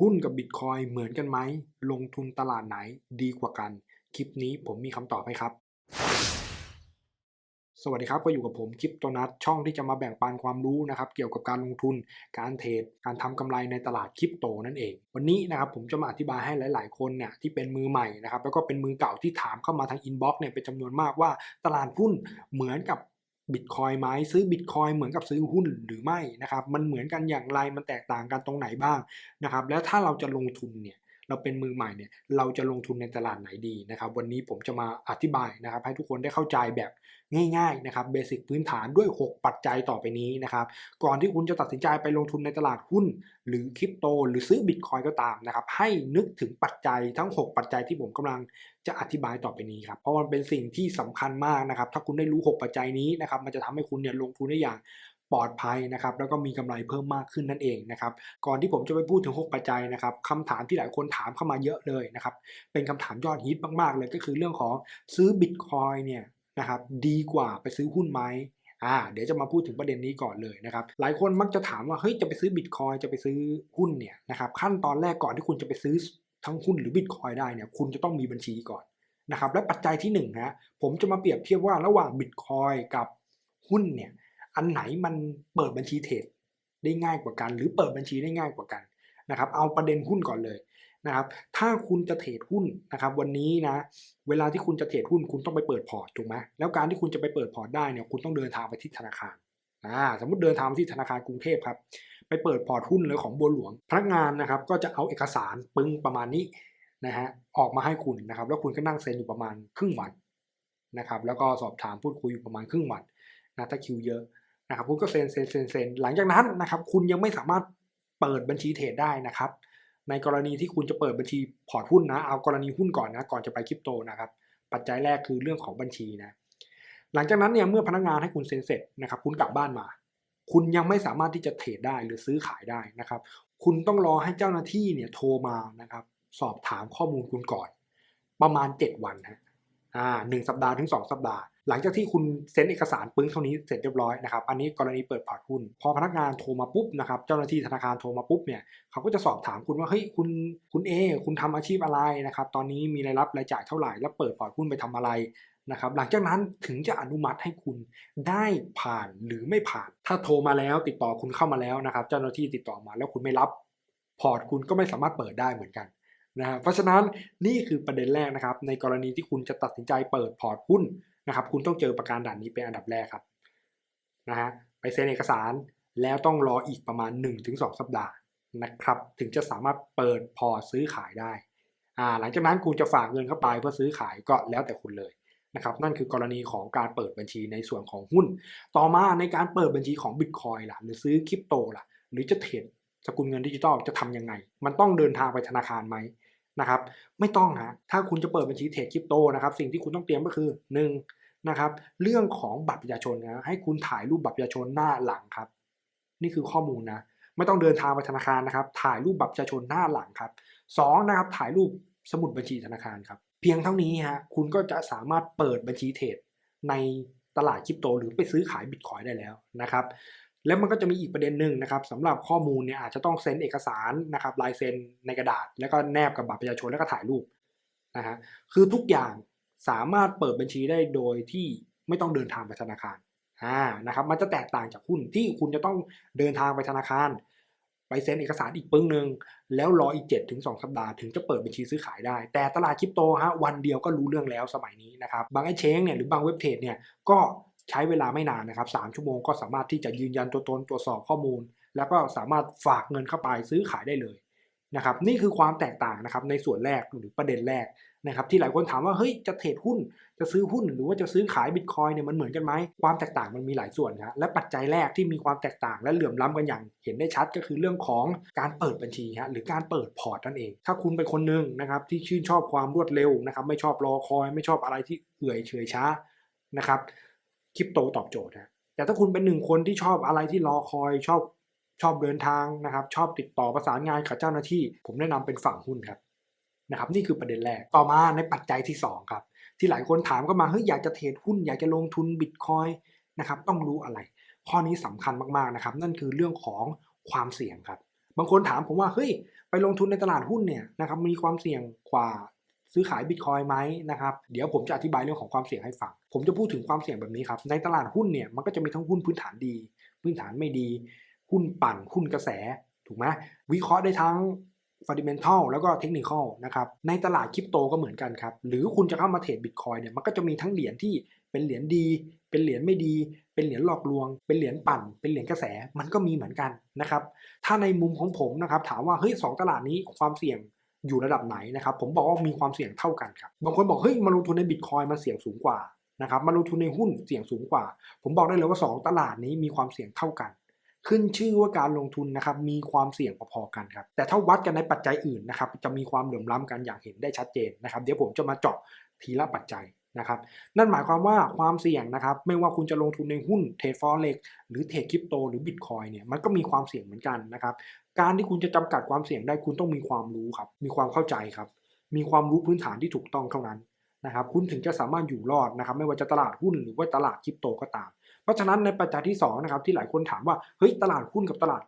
หุ้นกับบิตคอยเหมือนกันไหม ลงทุนตลาดไหนดีกว่ากัน คลิปนี้ผมมีคำตอบให้ครับ สวัสดีครับ ก็อยู่กับผมคลิปตัวนัทช่องที่จะมาแบ่งปันความรู้นะครับ เกี่ยวกับการลงทุน การเทรด การทำกำไรในตลาดคริปโตนั่นเอง วันนี้นะครับผมจะมาอธิบายให้หลาย ๆ คนเนี่ยที่เป็นมือใหม่นะครับ แล้วก็เป็นมือเก่าที่ถามเข้ามาทางอินบ็อกซ์เนี่ยเป็นจำนวนมากว่าตลาดหุ้นเหมือนกับ บิตคอยไหมซื้อบิตคอยเหมือนกับซื้อหุ้นหรือไม่นะครับมันเหมือนกันอย่างไรมันแตกต่างกันตรงไหนบ้างนะครับแล้วถ้าเราจะลงทุนเนี่ย เราเป็นมือใหม่เนี่ยเราจะลงทุนในตลาดไหนดีนะครับ วันนี้ผมจะมาอธิบายนะครับ ให้ทุกคนได้เข้าใจแบบง่ายๆนะครับเบสิกพื้นฐานด้วย 6 ปัจจัยต่อไปนี้นะครับก่อนที่คุณจะตัดสินใจไปลงทุนในตลาดหุ้น หรือคริปโต หรือซื้อบิตคอยก็ตามนะครับให้นึกถึงปัจจัยทั้ง 6 ปัจจัยที่ผมกำลังจะอธิบายต่อไปนี้ครับเพราะมันเป็นสิ่งที่สำคัญมากนะครับถ้าคุณได้รู้ 6 ปัจจัยนี้นะครับมันจะทำให้คุณเนี่ยลงทุนได้อย่าง ปลอดภัยนะครับแล้วก็มีกำไรเพิ่มมากขึ้นนั่นเองนะครับก่อนที่ผมจะไปพูดถึง 6 ปัจจัยนะครับคำถามที่หลายคนถามเข้ามาเยอะเลยนะครับเป็นคำถามยอดฮิตมากๆเลยก็คือเรื่องของซื้อบิตคอยเนี่ยนะครับดีกว่าไปซื้อหุ้นไหมอ่าเดี๋ยวจะมาพูดถึงประเด็นนี้ก่อนเลยนะครับ หลายคนมักจะถามว่าเฮ้ยจะไปซื้อบิตคอยจะไปซื้อหุ้นเนี่ยนะครับขั้นตอนแรกก่อนที่คุณจะไปซื้อทั้งหุ้นหรือบิตคอยได้เนี่ยคุณจะต้องมีบัญชีก่อนนะครับและปัจจัยที่1นงนะผมจะมาเปรียบเทียบว่าระหว่างบิตคอยกับหุ้นเนี่ย อันไหนมันเปิดบัญชีเทรดได้ง่ายกว่ากัน หรือเปิดบัญชีได้ง่ายกว่ากันนะครับ เอาประเด็นหุ้นก่อนเลยนะครับ ถ้าคุณจะเทรดหุ้นนะครับ วันนี้นะเวลาที่คุณจะเทรดหุ้นคุณต้องไปเปิดพอร์ตถูกไหมแล้วการที่คุณจะไปเปิดพอร์ตได้เนี่ยคุณต้องเดินทางไปที่ธนาคารอ่าสมมติเดินทางไปที่ธนาคารกรุงเทพครับไปเปิดพอร์ตหุ้นเลยของบัวหลวงพนักงานนะครับ ก็จะเอาเอกสารปึ้งประมาณนี้นะฮะออกมาให้คุณนะครับ แล้วคุณก็นั่งเซ็นอยู่ประมาณครึ่งวันนะครับ แล้วก็สอบถามพูดคุยอยู่ประมาณครึ่งวันนะถ้าคิวเยอะ นะครับคุณก็เซ็นเซ็นเซ็นเซ็นหลังจากนั้นนะครับคุณยังไม่สามารถเปิดบัญชีเทรดได้นะครับ ในกรณีที่คุณจะเปิดบัญชีพอร์ตหุ้นนะเอากรณีหุ้นก่อนนะก่อนจะไปคริปโตนะครับปัจจัยแรกคือเรื่องของบัญชีนะหลังจากนั้นเนี่ยเมื่อพนักงานให้คุณเซ็นเสร็จนะครับคุณกลับบ้านมา คุณยังไม่สามารถที่จะเทรดได้หรือซื้อขายได้นะครับ คุณต้องรอให้เจ้าหน้าที่เนี่ยโทรมานะครับสอบถามข้อมูลคุณก่อน ประมาณ 7 วันฮะอ่าหนึ่งสัปดาห์ถึง 2 สัปดาห์ หลังจากที่คุณเซ็นเอกสารปึ้งเท่านี้เสร็จเรียบร้อยนะครับ อันนี้กรณีเปิดพอร์ตหุ้น พอพนักงานโทรมาปุ๊บนะครับ เจ้าหน้าที่ธนาคารโทรมาปุ๊บเนี่ย เขาก็จะสอบถามคุณว่า เฮ้ย คุณ คุณเอ คุณทำอาชีพอะไรนะครับ ตอนนี้มีรายรับรายจ่ายเท่าไหร่ แล้วเปิดพอร์ตหุ้นไปทำอะไรนะครับ หลังจากนั้นถึงจะอนุมัติให้คุณได้ผ่านหรือไม่ผ่าน ถ้าโทรมาแล้วติดต่อคุณเข้ามาแล้วนะครับ เจ้าหน้าที่ติดต่อมาแล้วคุณไม่รับ พอร์ตคุณก็ไม่สามารถเปิดได้เหมือนกันนะเพราะฉะนั้นนี่คือประเด็นแรกนะครับ ในกรณีที่คุณจะตัดสินใจเปิดพอร์ตหุ้น นะครับ คุณต้องเจอประการด่านนี้เป็นอันดับแรกครับนะฮะไปเซ็นเอกสารแล้วต้องรออีกประมาณ 1-2 สัปดาห์นะครับ ถึงจะสามารถเปิดพอซื้อขายได้อ่าหลังจากนั้นคุณจะฝากเงินเข้าไปเพื่อซื้อขายก็แล้วแต่คุณเลยนะครับนั่นคือกรณีของการเปิดบัญชีในส่วนของหุ้น ต่อมาในการเปิดบัญชีของบิตคอยล่ะ หรือซื้อคริปโตล่ะ หรือจะเทรดสกุลเงินดิจิตอลจะทำยังไง มันต้องเดินทางไปธนาคารไหม นะครับไม่ต้องฮะถ้าคุณจะเปิดบัญชีเทรดคริปโตนะครับสิ่งที่คุณต้องเตรียมก็คือ1นะครับเรื่องของบัตรประชาชนนะให้คุณถ่ายรูปบัตรประชาชนหน้าหลังครับ นี่คือข้อมูลนะไม่ต้องเดินทางไปธนาคารนะครับ ถ่ายรูปบัตรประชาชนหน้าหลังครับ2นะครับถ่ายรูปสมุดบัญชีธนาคารครับเพียงเท่านี้ฮะคุณก็จะสามารถเปิดบัญชีเทรดในตลาดคริปโต หรือไปซื้อขายบิตคอยได้แล้วนะครับ แล้วมันก็จะมีอีกประเด็นหนึ่งนะครับสำหรับข้อมูลเนี่ยอาจจะต้องเซ็นเอกสารนะครับลายเซ็นในกระดาษ แล้วก็แนบกับบัตรประชาชนแล้วก็ถ่ายรูปนะฮะคือทุกอย่างสามารถเปิดบัญชีได้โดยที่ไม่ต้องเดินทางไปธนาคารอ่านะครับมันจะแตกต่างจากหุ้นที่คุณจะต้องเดินทางไปธนาคาร ไปเซ็นเอกสารอีกปึ้งหนึ่งแล้วรออีก7ถึง2สัปดาห์ถึงจะเปิดบัญชีซื้อขายได้ แต่ตลาดคริปโตฮะวันเดียวก็รู้เรื่องแล้วสมัยนี้นะครับบางไอเชงเนี่ยหรือบางเว็บเทรดเนี่ยก็ ใช้เวลาไม่นานนะครับ3ชั่วโมงก็สามารถที่จะยืนยันตัวตนตรวจสอบข้อมูล แล้วก็สามารถฝากเงินเข้าไปซื้อขายได้เลยนะครับนี่คือความแตกต่างนะครับในส่วนแรกหรือประเด็นแรกนะครับที่หลายคนถามว่าเฮ้ยจะเทรดหุ้นจะซื้อหุ้นหรือว่าจะซื้อขายบิตคอยเนี่ยมันเหมือนกันไหมความแตกต่างมันมีหลายส่วนนะและปัจจัยแรกที่มีความแตกต่างและเหลื่อมล้ำกันอย่าง เห็นได้ชัดก็คือเรื่องของการเปิดบัญชีฮะหรือการเปิดพอร์ตนั่นเอง ถ้าคุณเป็นคนหนึ่งนะครับที่ชื่นชอบความรวดเร็วนะครับไม่ชอบรอคอย ไม่ชอบอะไรที่เอื่อยเฉยช้านะครับ คริปโตตอบโจทย์นะแต่ถ้าคุณเป็นหนึ่งคนที่ชอบอะไรที่รอคอยชอบชอบเดินทางนะครับ ชอบติดต่อประสานงานกับเจ้าหน้าที่ ผมแนะนำเป็นฝั่งหุ้นครับนะครับ นี่คือประเด็นแรกต่อมาในปัจจัยที่ 2 ครับ ที่หลายคนถามก็มาเฮ้ยอยากจะเทรดหุ้นอยากจะลงทุนบิตคอยนะครับต้องรู้อะไร ข้อนี้สำคัญมากๆนะครับ นั่นคือเรื่องของความเสี่ยงครับ บางคนถามผมว่าเฮ้ยไปลงทุนในตลาดหุ้นเนี่ยนะครับมีความเสี่ยงกว่า ซื้อขายบิตคอยไหมนะครับเดี๋ยวผมจะอธิบายเรื่องของความเสี่ยงให้ฟัง ผมจะพูดถึงความเสี่ยงแบบนี้ครับในตลาดหุ้นเนี่ยมันก็จะมีทั้งหุ้นพื้นฐานดี พื้นฐานไม่ดี หุ้นปั่นหุ้นกระแสถูกไหมวิเคราะห์ได้ทั้งฟันดิเมนทัลแล้วก็เทคนิคนะครับในตลาดคริปโตก็เหมือนกันครับหรือคุณจะเข้ามาเทรดบิตคอยเนี่ยมันก็จะมีทั้งเหรียญที่เป็นเหรียญดี เป็นเหรียญไม่ดี เป็นเหรียญหลอกลวง เป็นเหรียญปั่น เป็นเหรียญกระแสมันก็มีเหมือนกันนะครับถ้าในมุมของผมนะครับถามว่าเฮ้ยสตลาดนี้ความเสี่ยง อยู่ระดับไหนนะครับผมบอกว่ามีความเสี่ยงเท่ากันครับบางคนบอกเฮ้ยมาลงทุนในบิตคอยมันเสี่ยงสูงกว่านะครับมาลงทุนในหุ้นเสี่ยงสูงกว่า ผมบอกได้เลยว่า 2 ตลาดนี้มีความเสี่ยงเท่ากัน ขึ้นชื่อว่าการลงทุนนะครับมีความเสี่ยงพอๆกันครับแต่ถ้าวัดกันในปัจจัยอื่นนะครับจะมีความเหลื่อมล้ำกันอย่างเห็นได้ชัดเจนนะครับเดี๋ยวผมจะมาเจาะทีละปัจจัยนะครับนั่นหมายความว่าความเสี่ยงนะครับไม่ว่าคุณจะลงทุนในหุ้นเทรดฟอเร็กหรือเทรดคริปโตหรือบิตคอยเนี่ยมันก็มีความเสี่ยงเหมือนกันนะครับ การที่คุณจะจำกัดความเสี่ยงได้คุณต้องมีความรู้ครับ มีความเข้าใจครับ มีความรู้พื้นฐานที่ถูกต้องเท่านั้นนะครับ คุณถึงจะสามารถอยู่รอดนะครับ ไม่ว่าจะตลาดหุ้นหรือว่าตลาดคริปโตก็ตาม เพราะฉะนั้นในปัจจัยที่2นะครับที่หลายคนถามว่าเฮ้ยตลาดหุ้นกับตลาด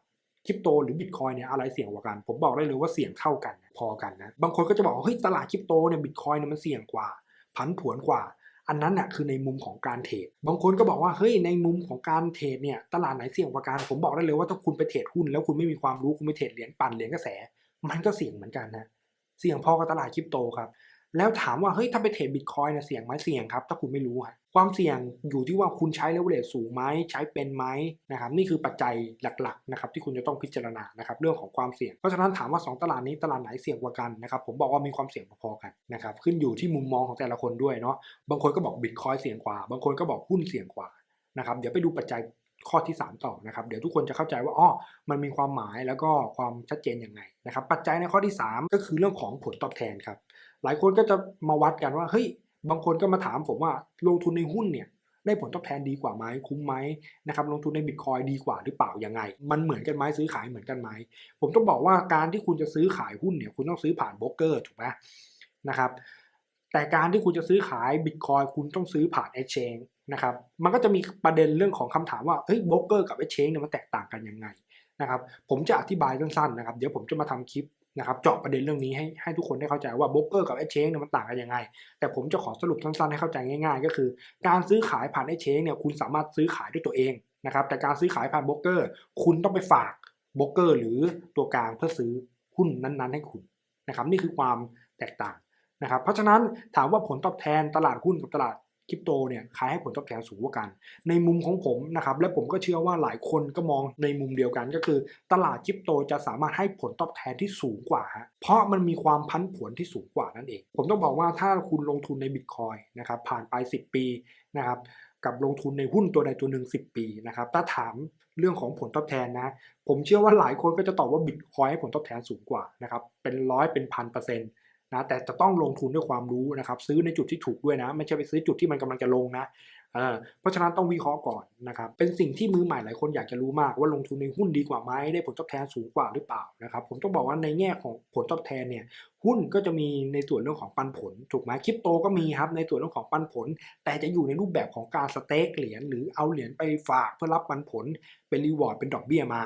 คริปโตหรือบิตคอยเนี่ยอะไรเสี่ยงกว่ากัน ผมบอกได้เลยว่าเสี่ยงเท่ากันพอกันนะ บางคนก็จะบอกเฮ้ยตลาดคริปโตเนี่ยบิตคอยเนี่ยมันเสี่ยงกว่า ผันผวนกว่า อันนั้นน่ะคือในมุมของการเทรดบางคนก็บอกว่าเฮ้ยในมุมของการเทรดเนี่ยตลาดไหนเสี่ยงกว่ากันผมบอกได้เลยว่าถ้าคุณไปเทรดหุ้นแล้วคุณไม่มีความรู้คุณไปเทรดเหรียญปั่นเหรียญกระแส มันก็เสี่ยงเหมือนกันนะเสี่ยงพอกับตลาดคริปโตครับ แล้วถามว่าเฮ้ยถ้าไปเทรดบิตคอยน์เสี่ยงไหมเสี่ยงครับ ถ้าคุณไม่รู้ฮะความเสี่ยงอยู่ที่ว่าคุณใช้เลเวลเลสูงไหมใช้เป็นไหมนะครับนี่คือปัจจัยหลักๆนะครับที่คุณจะต้องพิจารณานะครับเรื่องของความเสี่ยงเพราะฉะนั้นถามว่า 2 ตลาดนี้ตลาดไหนเสี่ยงกว่ากันนะครับผมบอกว่ามีความเสี่ยงพอๆกันนะครับขึ้นอยู่ที่มุมมองของแต่ละคนด้วยเนาะบางคนก็บอกบิตคอยน์เสี่ยงกว่า บางคนก็บอกหุ้นเสี่ยงกว่านะครับเดี๋ยวไปดูปัจจัย ข้อที่ 3 ต่อนะครับ เดี๋ยวทุกคนจะเข้าใจว่าอ๋อมันมีความหมายแล้วก็ความชัดเจนยังไงนะครับ ปัจจัยในข้อที่ 3 ก็คือเรื่องของผลตอบแทนครับ หลายคนก็จะมาวัดกันว่าเฮ้ยบางคนก็มาถามผมว่าลงทุนในหุ้นเนี่ยได้ผลตอบแทนดีกว่าไหมคุ้มไหมนะครับลงทุนในบิตคอยดีกว่าหรือเปล่ายังไง มันเหมือนกันไหมซื้อขายเหมือนกันไหมผมต้องบอกว่าการที่คุณจะซื้อขายหุ้นเนี่ยคุณต้องซื้อผ่านโบรกเกอร์ถูกไหมนะครับ แต่การที่คุณจะซื้อขายบิตคอยคุณต้องซื้อผ่าน Exchange นะครับ มันก็จะมีประเด็นเรื่องของคำถามว่าเฮ้ยโบรกเกอร์กับ Exchange เนี่ยมันแตกต่างกันยังไงนะครับ ผมจะอธิบายสั้นๆนะครับ เดี๋ยวผมจะมาทำคลิปนะครับเจาะประเด็นเรื่องนี้ให้ให้ทุกคนได้เข้าใจว่าโบรกเกอร์กับ Exchange เนี่ยมันต่างกันยังไง แต่ผมจะขอสรุปสั้นๆให้เข้าใจง่ายๆ ก็คือ การซื้อขายผ่าน Exchange เนี่ยคุณสามารถซื้อขายด้วยตัวเองนะครับแต่การซื้อขายผ่านโบรกเกอร์ คุณต้องไปฝากโบรกเกอร์หรือตัวกลางเพื่อซื้อหุ้นนั้นๆ ให้คุณนะครับนี่คือความแตกต่าง นะครับเพราะฉะนั้นถามว่าผลตอบแทนตลาดหุ้นกับตลาดคริปโตเนี่ยใครให้ผลตอบแทนสูงกว่ากัน ในมุมของผมนะครับและผมก็เชื่อว่าหลายคนก็มองในมุมเดียวกันก็คือ ตลาดคริปโตจะสามารถให้ผลตอบแทนที่สูงกว่า เพราะมันมีความพันผวนที่สูงกว่านั่นเอง ผมต้องบอกว่าถ้าคุณลงทุนในบิตคอยนะครับผ่านไป 10 ปีนะครับกับลงทุนในหุ้นตัวใดตัวหนึ่ง10 ปีนะครับถ้าถามเรื่องของผลตอบแทนนะผมเชื่อว่าหลายคนก็จะตอบว่าบิตคอยให้ผลตอบแทนสูงกว่านะครับเป็นร้อยเป็นพันเปอร์เซ็นต์ นะแต่จะต้องลงทุนด้วยความรู้นะครับซื้อในจุดที่ถูกด้วยนะ ไม่ใช่ไปซื้อจุดที่มันกำลังจะลงนะเพราะฉะนั้นต้องวิเคราะห์ก่อนนะครับเป็นสิ่งที่มือใหม่หลายคนอยากจะรู้มากว่าลงทุนในหุ้นดีกว่าไหมได้ผลตอบแทนสูงกว่าหรือเปล่านะครับผมต้องบอกว่าในแง่ของผลตอบแทนเนี่ยหุ้นก็จะมีในส่วนเรื่องของปันผลถูกไหมคริปโตก็มีครับในส่วนเรื่องของปันผล แต่จะอยู่ในรูปแบบของการสเต็กเหรียญหรือเอาเหรียญไปฝากเพื่อรับปันผลเป็นรีวอร์ดเป็นดอกเบี้ยมา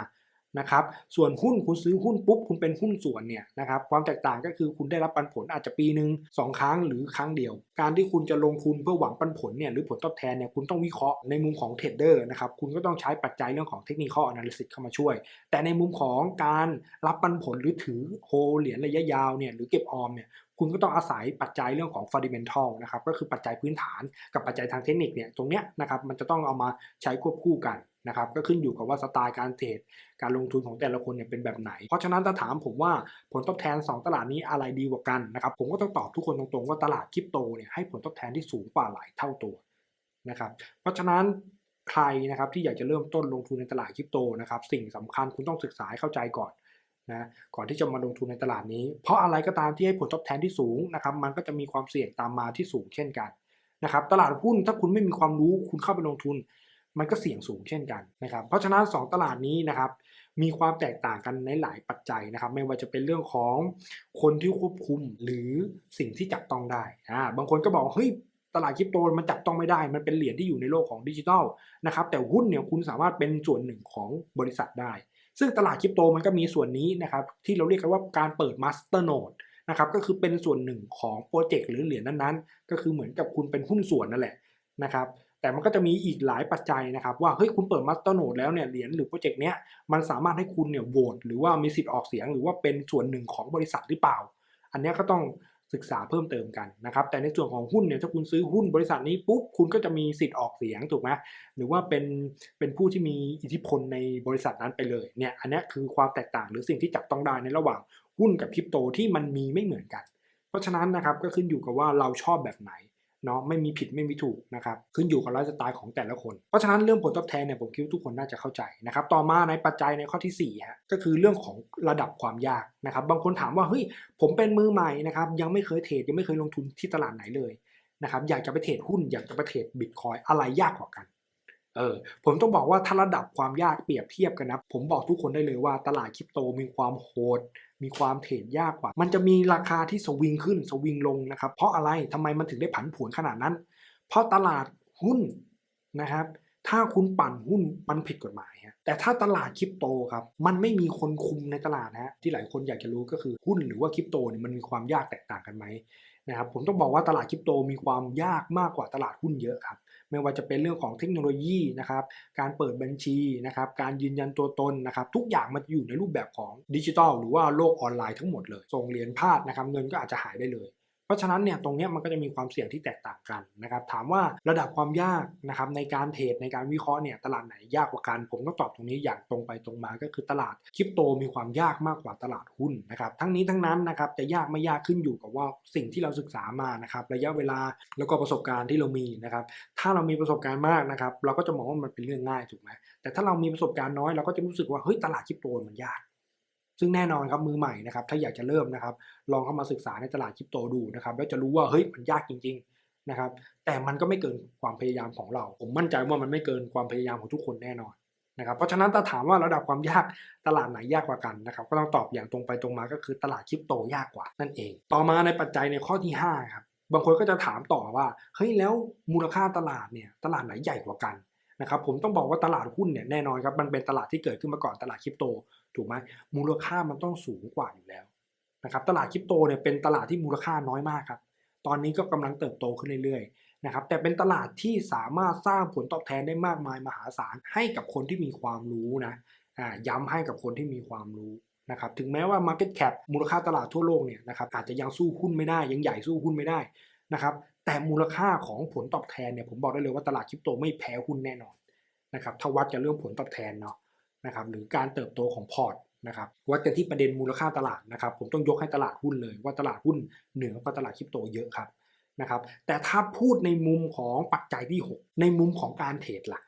นะครับ ส่วนหุ้นคุณซื้อหุ้นปุ๊บคุณเป็นหุ้นส่วนเนี่ยนะครับความแตกต่างก็คือคุณได้รับปันผลอาจจะปีหนึ่งสองครั้งหรือครั้งเดียว การที่คุณจะลงทุนเพื่อหวังปันผลเนี่ยหรือผลตอบแทนเนี่ยคุณต้องวิเคราะห์ในมุมของเทรดเดอร์นะครับคุณก็ต้องใช้ปัจจัยเรื่องของเทคนิคอ analysis เข้ามาช่วย แต่ในมุมของการรับปันผลหรือถือโฮเหรียญระยะยาวเนี่ยหรือเก็บออมเนี่ย คุณก็ต้องอาศัยปัจจัยเรื่องของ fundamental นะครับก็คือปัจจัยพื้นฐานกับปัจจัยทางเทคนิคเนี่ยตรงเนี้ยนะครับมันจะต้องเอามาใช้ควบคู่กันนะครับก็ขึ้นอยู่กับว่าสไตล์การเทรดการลงทุนของแต่ละคนเนี่ยเป็นแบบไหน เพราะฉะนั้นถ้าถามผมว่าผลตอบแทน 2 ตลาดนี้อะไรดีกว่ากันนะครับผมก็ต้องตอบทุกคนตรงๆว่าตลาดคริปโตเนี่ยให้ผลตอบแทนที่สูงกว่าหลายเท่าตัวนะครับเพราะฉะนั้นใครนะครับที่อยากจะเริ่มต้นลงทุนในตลาดคริปโตนะครับสิ่งสำคัญคุณต้องศึกษาให้เข้าใจก่อน นะก่อนที่จะมาลงทุนในตลาดนี้ เพราะอะไรก็ตามที่ให้ผลตอบแทนที่สูงนะครับมันก็จะมีความเสี่ยงตามมาที่สูงเช่นกันนะครับตลาดหุ้นถ้าคุณไม่มีความรู้คุณเข้าไปลงทุน มันก็เสี่ยงสูงเช่นกันนะครับเพราะฉะนั้น 2 ตลาดนี้นะครับมีความแตกต่างกันในหลายปัจจัยนะครับ ไม่ว่าจะเป็นเรื่องของคนที่ควบคุมหรือสิ่งที่จับต้องได้อ่าบางคนก็บอกเฮ้ยตลาดคริปโตมันจับต้องไม่ได้ มันเป็นเหรียญที่อยู่ในโลกของดิจิทัลนะครับแต่หุ้นเนี่ยคุณสามารถเป็นส่วนหนึ่งของบริษัทได้ ซึ่งตลาดคริปโตมันก็มีส่วนนี้นะครับที่เราเรียกกันว่าการเปิด Master Node นะครับก็คือเป็นส่วนหนึ่งของโปรเจกต์หรือเหรียญนั้นๆ ก็คือเหมือนกับคุณเป็นหุ้นส่วนนั่นแหละนะครับแต่มันก็จะมีอีกหลายปัจจัยนะครับ ว่าเฮ้ยคุณเปิด Master Node แล้วเนี่ยเหรียญหรือโปรเจกต์เนี้ยมันสามารถให้คุณเนี่ยโหวตหรือว่ามีสิทธิ์ออกเสียง หรือว่าเป็นส่วนหนึ่งของบริษัทหรือเปล่า อันนี้ก็ต้อง ศึกษาเพิ่มเติมกันนะครับ แต่ในส่วนของหุ้นเนี่ยถ้าคุณซื้อหุ้นบริษัทนี้ปุ๊บคุณก็จะมีสิทธิ์ออกเสียงถูกไหมหรือว่าเป็นเป็นผู้ที่มีอิทธิพลในบริษัทนั้นไปเลยเนี่ยอันนี้คือความแตกต่างหรือสิ่งที่จับต้องได้ในระหว่างหุ้นกับคริปโตที่มันมีไม่เหมือนกัน เพราะฉะนั้นนะครับก็ขึ้นอยู่กับว่าเราชอบแบบไหน เนาะไม่มีผิดไม่มีถูกนะครับขึ้นอยู่กับไลฟ์สไตล์ของแต่ละคน เพราะฉะนั้นเรื่องผลตอบแทนเนี่ยผมคิดว่าทุกคนน่าจะเข้าใจนะครับต่อมาในปัจจัยในข้อที่4ฮะก็คือเรื่องของระดับความยากนะครับบางคนถามว่าเฮ้ยผมเป็นมือใหม่นะครับยังไม่เคยเทรดยังไม่เคยลงทุนที่ตลาดไหนเลยนะครับอยากจะไปเทรดหุ้นอยากจะไปเทรดบิตคอยอะไรยากกว่ากัน เออผมต้องบอกว่าถ้าระดับความยากเปรียบเทียบกันนะผมบอกทุกคนได้เลยว่าตลาดคริปโตมีความโหด มีความเทรดยากกว่า มันจะมีราคาที่สวิงขึ้นสวิงลงนะครับเพราะอะไรทำไมมันถึงได้ผันผวนขนาดนั้น เพราะตลาดหุ้นนะครับ ถ้าคุณปั่นหุ้นมันผิดกฎหมายฮะแต่ถ้าตลาดคริปโตครับมันไม่มีคนคุมในตลาดนะฮะที่หลายคนอยากจะรู้ก็คือหุ้นหรือว่าคริปโตเนี่ยมันมีความยากแตกต่างกันไหมนะครับผมต้องบอกว่าตลาดคริปโตมีความยากมากกว่าตลาดหุ้นเยอะครับ ไม่ว่าจะเป็นเรื่องของเทคโนโลยีนะครับการเปิดบัญชีนะครับการยืนยันตัวตนนะครับทุกอย่างมันอยู่ในรูปแบบของดิจิทัลหรือว่าโลกออนไลน์ทั้งหมดเลยส่งเหรียญพลาดนะครับเงินก็อาจจะหายได้เลย ราะฉะนั้นเนี่ยตรงนี้มันก็จะมีความเสี่ยงที่แตกต่างกันนะครับถามว่าระดับความยากนะครับในการเทรดในการวิเคราะห์เนี่ยตลาดไหนยากกว่ากัน ผมก็ตอบตรงนี้อย่างตรงไปตรงมาก็คือตลาดคริปโตมีความยากมากกว่าตลาดหุ้นนะครับทั้งนี้ทั้งนั้นนะครับจะยากไม่ยากขึ้นอยู่กับว่าสิ่งที่เราศึกษามานะครับระยะเวลาแล้วก็ประสบการณ์ที่เรามีนะครับถ้าเรามีประสบการณ์มากนะครับเราก็จะมองว่ามันเป็นเรื่องง่ายถูกไหมแต่ถ้าเรามีประสบการณ์น้อยเราก็จะรู้สึกว่าเฮ้ยตลาดคริปโตมันยาก ซึ่งแน่นอนครับมือใหม่นะครับถ้าอยากจะเริ่มนะครับลองเข้ามาศึกษาในตลาดคริปโตดูนะครับแล้วจะรู้ว่าเฮ้ยมันยากจริงๆนะครับแต่มันก็ไม่เกินความพยายามของเรา ผมมั่นใจว่ามันไม่เกินความพยายามของทุกคนแน่นอนนะครับเพราะฉะนั้นถ้าถามว่าระดับความยากตลาดไหนยากกว่ากันนะครับก็ต้องตอบอย่างตรงไปตรงมาก็คือตลาดคริปโตยากกว่านั่นเอง ต่อมาในปัจจัยในข้อที่5ครับบางคนก็จะถามต่อว่าเฮ้ยแล้วมูลค่าตลาดเนี่ยตลาดไหนใหญ่กว่ากัน นะครับผมต้องบอกว่าตลาดหุ้นเนี่ยแน่นอนครับมันเป็นตลาดที่เกิดขึ้นมาก่อนตลาดคริปโตถูกไหมมูลค่ามันต้องสูงกว่าอยู่แล้วนะครับตลาดคริปโตเนี่ยเป็นตลาดที่มูลค่าน้อยมากครับตอนนี้ก็กำลังเติบโตขึ้นเรื่อยๆนะครับแต่เป็นตลาดที่สามารถสร้างผลตอบแทนได้มากมายมหาศาลให้กับคนที่มีความรู้นะอ่าย้ำให้กับคนที่มีความรู้นะครับถึงแม้ว่า Market Cap มูลค่าตลาดทั่วโลกเนี่ยนะครับอาจจะยังสู้หุ้นไม่ได้ยังใหญ่สู้หุ้นไม่ได้นะครับ แต่มูลค่าของผลตอบแทนเนี่ยผมบอกได้เลยว่าตลาดคริปโตไม่แพ้หุ้นแน่นอนนะครับถ้าวัดกันเรื่องผลตอบแทนเนาะนะครับหรือการเติบโตของพอร์ตนะครับวัดกันที่ประเด็นมูลค่าตลาดนะครับ ผมต้องยกให้ตลาดหุ้นเลย ว่าตลาดหุ้นเหนือกว่าตลาดคริปโตเยอะครับนะครับแต่ถ้าพูดในมุมของปัจจัยที่ 6 ในมุมของการเทรดล่ะ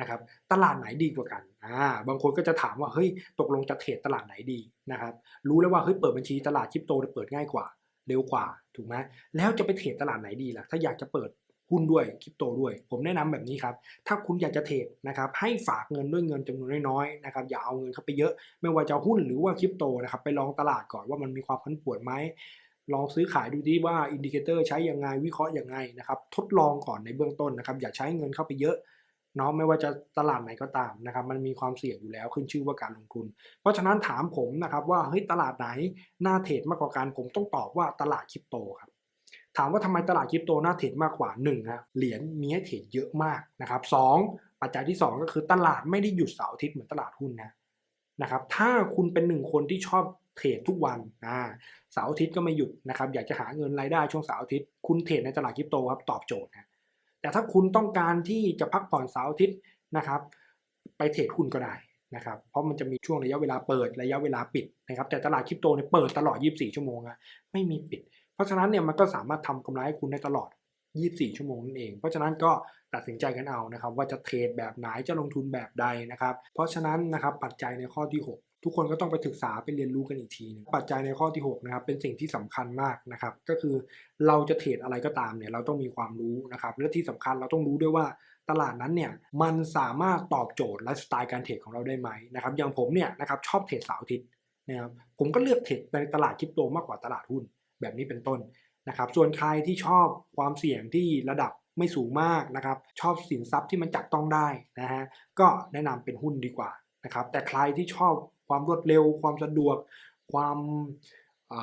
นะครับตลาดไหนดีกว่ากันอ่าบางคนก็จะถามว่าเฮ้ยตกลงจะเทรดตลาดไหนดีนะครับรู้แล้วว่าเฮ้ยเปิดบัญชีตลาดคริปโตเปิดง่ายกว่า เร็วกว่าถูกไหมแล้วจะไปเทรดตลาดไหนดีล่ะ ถ้าอยากจะเปิดหุ้นด้วยคริปโตด้วย ผมแนะนำแบบนี้ครับ ถ้าคุณอยากจะเทรดนะครับให้ฝากเงินด้วยเงินจำนวนน้อยๆนะครับอย่าเอาเงินเข้าไปเยอะ ไม่ว่าจะหุ้นหรือว่าคริปโตนะครับไปลองตลาดก่อนว่ามันมีความผันผวนไหมลองซื้อขายดูดีว่าอินดิเคเตอร์ใช้ยังไงวิเคราะห์ยังไงนะครับทดลองก่อนในเบื้องต้นนะครับอย่าใช้เงินเข้าไปเยอะ เนาะไม่ว่าจะตลาดไหนก็ตามนะครับมันมีความเสี่ยงอยู่แล้วขึ้นชื่อว่าการลงทุน เพราะฉะนั้นถามผมนะครับว่าเฮ้ยตลาดไหนน่าเทรดมากกว่ากันผมต้องตอบว่าตลาดคริปโตครับถามว่าทำไมตลาดคริปโตน่าเทรดมากกว่า1นะเหรียญมีให้เทรดเยอะมากนะครับสปัจจัยที่ 2 ก็คือตลาดไม่ได้หยุดเสาร์อาทิตย์เหมือนตลาดหุ้นนะนะครับถ้าคุณเป็นหนึ่งคนที่ชอบเทรดทุกวันอ่าเสาร์อาทิตย์ก็ไม่หยุดนะครับอยากจะหาเงินรายได้ช่วงเสาร์อาทิตย์คุณเทรดในตลาดคริปโตครับตอบโจทย์นะ แต่ถ้าคุณต้องการที่จะพักผ่อนเสาร์อาทิตย์นะครับ ไปเทรดหุ้นก็ได้นะครับ เพราะมันจะมีช่วงระยะเวลาเปิดระยะเวลาปิดนะครับ แต่ตลาดคริปโตเนี่ยเปิดตลอด 24 ชั่วโมงอะไม่มีปิด เพราะฉะนั้นเนี่ยมันก็สามารถทำกำไรให้คุณได้ตลอด 24 ชั่วโมงนั่นเอง เพราะฉะนั้นก็ตัดสินใจกันเอานะครับ ว่าจะเทรดแบบไหนจะลงทุนแบบใดนะครับ เพราะฉะนั้นนะครับปัจจัยในข้อที่ 6 ทุกคนก็ต้องไปศึกษาไปเรียนรู้กันอีกทีนึงปัจจัยในข้อที่6นะครับเป็นสิ่งที่สำคัญมากนะครับ ก็คือเราจะเทรดอะไรก็ตามเนี่ยเราต้องมีความรู้นะครับ และที่สำคัญเราต้องรู้ด้วยว่าตลาดนั้นเนี่ยมันสามารถตอบโจทย์ไลฟ์สไตล์การเทรดของเราได้ไหมนะครับอย่างผมเนี่ยนะครับชอบเทรดเสาร์อาทิตย์นะครับผมก็เลือกเทรดในตลาดคริปโตมากกว่าตลาดหุ้นแบบนี้เป็นต้นนะครับส่วนใครที่ชอบความเสี่ยงที่ระดับไม่สูงมากนะครับชอบสินทรัพย์ที่มันจับต้องได้นะฮะก็แนะนำเป็นหุ้นดีกว่านะครับแต่ใครที่ชอบ ความรวดเร็ว ความสะดวก ความอ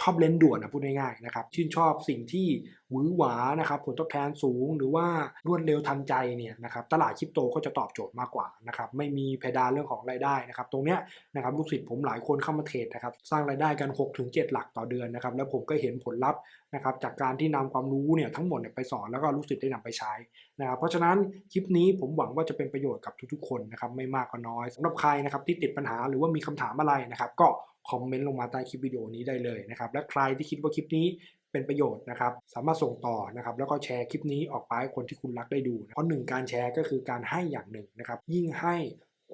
ชอบเล่นด่วนนะพูดง่ายๆนะครับ ชื่นชอบสิ่งที่ หวือหวานะครับผลตอบแทนสูงหรือว่ารวดเร็วทันใจเนี่ยนะครับตลาดคริปโตก็จะตอบโจทย์มากกว่านะครับไม่มีเพดานเรื่องของรายได้นะครับตรงเนี้ยนะครับลูกศิษย์ผมหลายคนเข้ามาเทรดนะครับสร้างรายได้กัน 6-7 หลักต่อเดือนนะครับแล้วผมก็เห็นผลลัพธ์นะครับจากการที่นำความรู้เนี่ยทั้งหมดเนี่ยไปสอนแล้วก็ลูกศิษย์ได้นำไปใช้นะครับเพราะฉะนั้นคลิปนี้ผมหวังว่าจะเป็นประโยชน์กับทุกๆคนนะครับไม่มากก็น้อยสำหรับใครนะครับที่ติดปัญหาหรือว่ามีคำถามอะไรนะครับก็คอมเมนต์ลงมาใต้คลิปวิดีโอนี้ได้เลยนะครับและใครที่คิดว่าคลิปนี้ เป็นประโยชน์นะครับ สามารถส่งต่อนะครับแล้วก็แชร์คลิปนี้ออกไปให้คนที่คุณรักได้ดูเพราะหนึ่งการแชร์ก็คือการให้อย่างหนึ่งนะครับ ยิ่งให้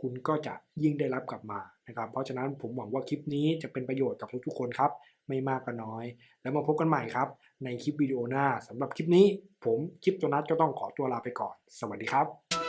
คุณก็จะยิ่งได้รับกลับมานะครับ เพราะฉะนั้นผมหวังว่าคลิปนี้จะเป็นประโยชน์กับทุกๆคนครับ ไม่มากก็น้อย แล้วมาพบกันใหม่ครับ ในคลิปวิดีโอหน้าสำหรับคลิปนี้ ผมคลิปตัวนัดก็ต้องขอตัวลาไปก่อน สวัสดีครับ